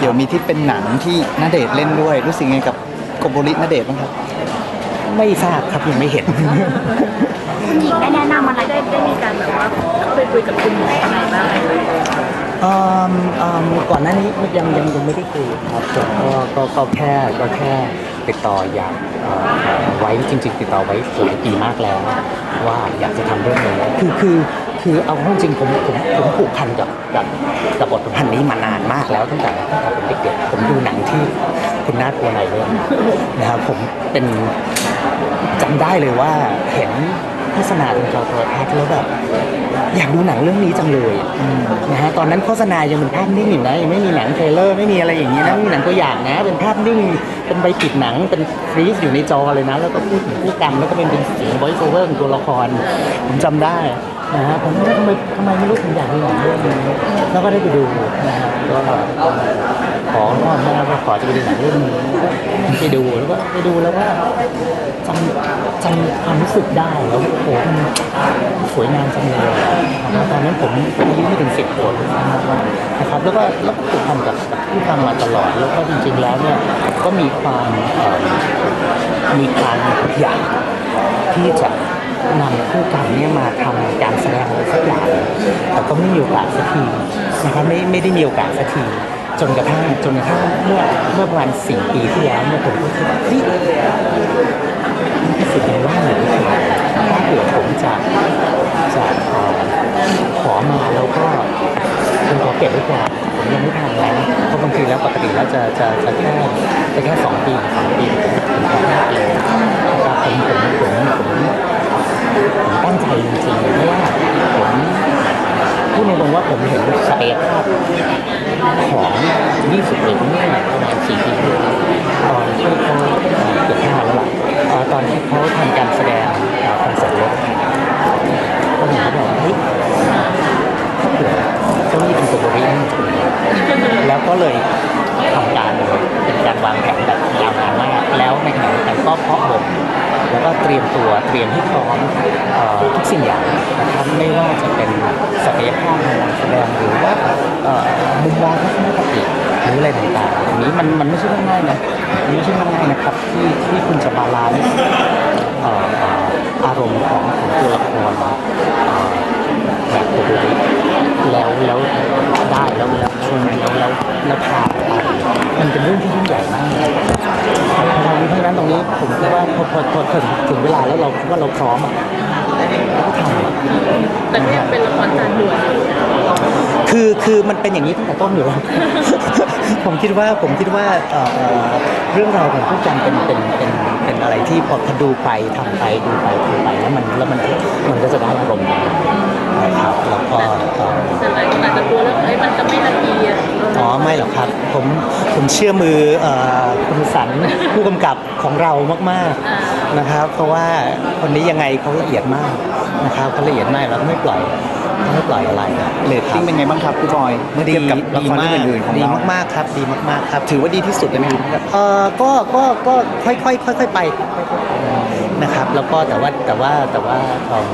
เดี๋ยวมีที่เป็นหนังที่ณเดชน์เล่นด้วย รู้สึกไงกับโกโบริณเดชน์บ้างครับ ไม่ทราบครับยังไม่เห็น คุณหญิงได้แนะนำอะไรได้ได้มีการแบบว่าเข้าไปคุยกับคุณหมออะไรบ้างไหมคะเอิ่มเอิ่มก่อนหน้านี้ยังยังยังไม่ได้คุยครับผมก็ก็ก็แค่ก็แค่ติดต่ออยากเอ่อเอ่อไว้จริง ๆ ติดต่อไว้หลายปีมากแล้ว ว่าอยากจะทำเรื่องนี้คือคือ คือเอาจริงผมผมผมผูกพันกับกับกับบทพันธ์นี้มานานมากแล้วตั้งแต่ตั้งแต่ผมเด็กๆผมดูหนังที่คุณนาฏตัวไหนเรื่องนะครับผมเป็นจำได้เลยว่าเห็นโฆษณาทางจอโทรทัศน์แล้วแบบอยากดูหนังเรื่องนี้จังเลยนะฮะตอนนั้นโฆษณายังเป็นภาพนิ่งอยู่นะยังไม่มีหนังเทรลเลอร์ไม่มีอะไรอย่างนี้นะมีหนังตัวอย่างนะ เป็นภาพนิ่งเป็นใบปิดหนังเป็นฟรีซอยู่ในจอเลยนะ แล้วก็พูดถึงผู้กำแล้วก็เป็นเป็นเสียง voice over ของตัวละครผมจำได้ นะฮะผมว่าทำไมทำไมไม่รู้ผมอยากดูหนังเรื่องนี้แล้วก็ได้ไปดูนะฮะก็ขอพ่อแม่ว่าขอจะไปดูหนังเรื่องนี้ไปดูแล้วก็ไปดูแล้วว่าจำจำความรู้สึกได้แล้วโอ้โหมันสวยงามจังเลยนะครับตอนนั้นผมอายุไม่ถึงสิบขวบนะครับแล้วก็แล้วก็ผูกพันกับกับผู้ทำมาตลอด แล้วก็จริงๆแล้วเนี่ยก็มีความมีความอยากที่จะ นำผู้กำเนี่ยมาทำการแสดงอะไรสักอย่างแต่ก็ไม่มีโอกาสสักทีนะครับไม่ไม่ได้มีโอกาสสักทีจนกระทั่งจนกระทั่งเมื่อเมื่อประมาณสี่ปีที่แล้วเนี่ยผมก็คิดว่าเฮ้ยรู้สึกยังว่างอยู่ที่ถ้าเกิดผมจะจะเอ่อขอมาแล้วก็คุณขอเก็บไว้ก่อนผมยังไม่ทำแล้วเพราะบางทีแล้วปกติแล้วจะจะจะแค่จะแค่สองปีสองปีผมขอห้าปีนะครับผมผมผมผม ตั้งใจจริงๆเพราะว่าผมพูดตรงๆว่าผมเห็นศักยภาพของ20เอกเนี่ยประมาณ4ปีที่แล้วตอนที่เขาเกือบห้าแล้วล่ะเอ่อตอนที่เขาทำการแสดงคอนเสิร์ตรถก็ผมก็บอกว่าเฮ้ยถ้าเกิดเจ้าหนี้เป็นตัวบริษัทแล้วก็เลยทำการเลยเป็นการวางแผนแบบยาวนานมาก แล้วในขณะเดียวกันก็เพาะบ่ม แล้วก็เตรียมตัวเตรียมให้พร้อมออทุกสิ่งอย่างนะครับไม่ว่าจะเป็นศักยภาพในการแสดงหรือว่าเอ่อมุมมองทัศนคติหรืออะไรต่างๆอันนี้มันมันไม่ใช่เรื่องง่ายนะมันไม่ใช่เรื่องง่ายนะครับที่ที่คุณจะบาลานซ์อารมณ์ของของตัวละครแบบตัวบุคลิกแล้วแล้วได้แล้วแล้วแล้วแล้วแล้วพาไปมันเป็นเรื่องที่ยิ่งใหญ่มากเพราะฉะนั้นตรงนี้ ผมคิดว่าพอพอพอถึงถึงเวลาแล้วเราคิดว่าเราพร้อมอะเราก็ทำอะแต่ก็ยังเป็นละครจานด่วนอยู่คือคือมันเป็นอย่างนี้ตั้งแต่ต้นอยู่แล้ว ผมคิดว่าผมคิดว่าเอ่อเอ่อเรื่องราวของผู้จันเป็นเป็นเป็นเป็นอะไรที่พอพอดูไปทำไปดูไปดูไปแล้วมันแล้วมันมันก็จะได้อารมณ์นะครับแล้วก็เอ่อ แต่หลายคนอาจจะกลัวแล้วเอ้ยมันจะไม่ละเอียด อ๋อไม่หรอกครับ ผมผมเชื่อมือเอ่อคุณสันผู้กำกับของเรามากๆนะครับ เพราะว่าคนนี้ยังไงเขาละเอียดมากนะครับเขาละเอียดมากแล้วก็ไม่ปล่อยเขาไม่ปล่อยอะไรเรตติ้งเป็นไงบ้างครับพี่บอยเมื่อเทียบกับละครเรื่องอื่นๆของดีเรามากๆครับดีมากๆครับ ถือว่าดีที่สุดเลยไหมครับเออก็ก็ก็ค่อยๆค่อยๆไปนะครับแล้วก็แต่ว่าแต่ว่าแต่ว่าเอิ่ม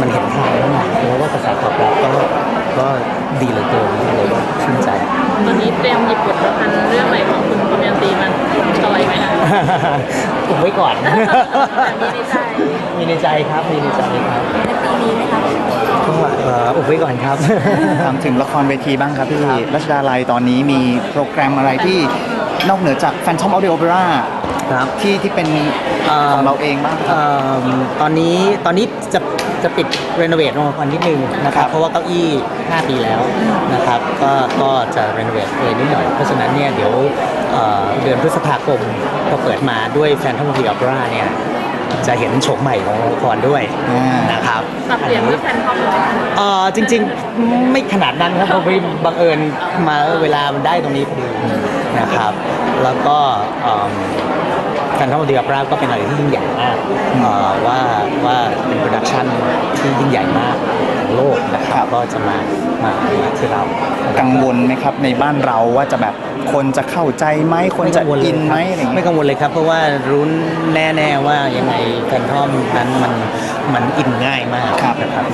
มันเห็นทางแล้วไงแล้วว่ากระแสตอบรับก็ก็ดีเหลือเกินเลยก็ชื่นใจ ตอนนี้ เตรียมหยิบบทประพันธ์เรื่องใหม่ของคุณคอมยันตีมันจอยไหมคะอุบไว้ก่อนแต่มีในใจมีในใจครับ มีในใจครับในปีนี้ไหมคะก็เอ่ออุบไว้ก่อนครับ ถามถึงละครเวทีบ้างครับพี่รัชดาลัยตอนนี้มีโปรแกรมอะไรที่นอกเหนือจาก Phantom of the Opera ครับ ที่ที่เป็นเอ่อของเราเองบ้างครับเอ่อตอนนี้ตอนนี้จะจะปิดรีโนเวทลงมานิดนึงนะครับเพราะว่าเก้าอี้ 5 ปีแล้วนะครับ ก็ก็จะรีโนเวทเลยนิดหน่อย เพราะฉะนั้นเนี่ยเดี๋ยวเอ่อเดือนพฤษภาคมพอเปิดมาด้วยแฟนทอมทีออปราเนี่ยจะเห็นโฉมใหม่ของละครด้วยอ่านนะครับปรับเปลี่ยนเพื่อแฟนคอมเลยเอ่อจริง ๆ ไม่ขนาดนั้นครับเพราะว่าบังเอิญมาเวลามันได้ตรงนี้พอดี นะครับ แล้วก็แฟนทอมเดียปราก็เป็นอะไรที่ยิ่งใหญ่มากเอ่อว่าว่าเป็นโปรดักชันที่ยิ่งใหญ่มากของโลกนะครับก็จะมามามาที่เรากังวลไหมครับในบ้านเราว่าจะแบบคนจะเข้าใจไหมคนจะอินไหมอะไรอย่างไม่เงี้ยกังวลเลยครับ เพราะว่ารู้แน่ๆว่ายังไงแฟนทอมนั้นมันมันอินง่ายมากนะครับ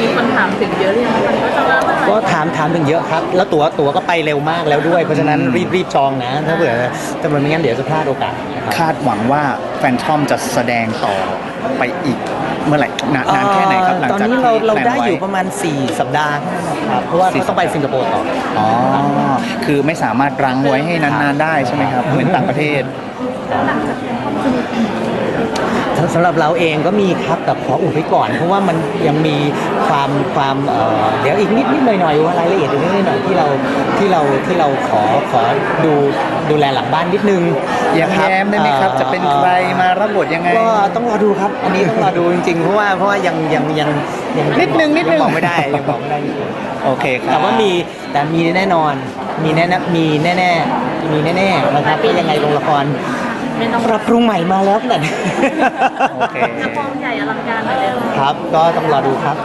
มีคนถามถึงเยอะหรือยังว่ามันก็จะรับอะไรก็ถามถามถึงเยอะครับ แล้วตั๋วตั๋วก็ไปเร็วมากแล้วด้วย เพราะฉะนั้นรีบรีบจองนะ ถ้าเผื่อแต่มันไม่งั้นเดี๋ยวจะพลาดโอกาสนะครับ คาดหวังว่าแฟนทอมจะแสดงต่อไปอีกเมื่อไหร่นานนานแค่ไหนครับหลังตอนจากนี้ที่เราเราแพลนได้ไว้อยู่ประมาณ 4 สัปดาห์ครับเพราะว่าสี่เราต้องไปสัปดาห์สิงคโปร์ต่ออ๋อคือไม่สามารถรั้งไว้ให้นานๆได้ใช่ไหมครับ เหมือนต่างประเทศสำ สำหรับเราเองก็มีครับแต่ขออุบไว้ก่อน เพราะว่ามันยังมีความความเอ่อเดี๋ยวอีกนิดนิดหน่อยหน่อยๆว่ารายละเอียดอีกนิดหน่อยๆที่เราที่เราที่เราขอขอดูดูแลหลังบ้านนิดนึงแย้มนะแย้มได้ไหมครับ จะเป็นใครมารับบทยังไง ก็ต้องรอดูครับ อันนี้ต้องรอดูจริงๆเพราะว่าเพราะว่ายังยังยังยังนิดนึงนิดนึงยับอกไม่ได้ยังบอกไม่ได้นิดนึงโอเคครับแต่ว่ามีแต่มีแน่นอน มีแน่ๆมีแน่ๆมีแน่ๆนะครับก็ยังไงโรงละคร ไม่ต้องปรับปรุงใหม่มาแล้วแต่โอเคละครใหญ่อลังการเหมือนเดิม ครับ ก็ต้องรอดูครับ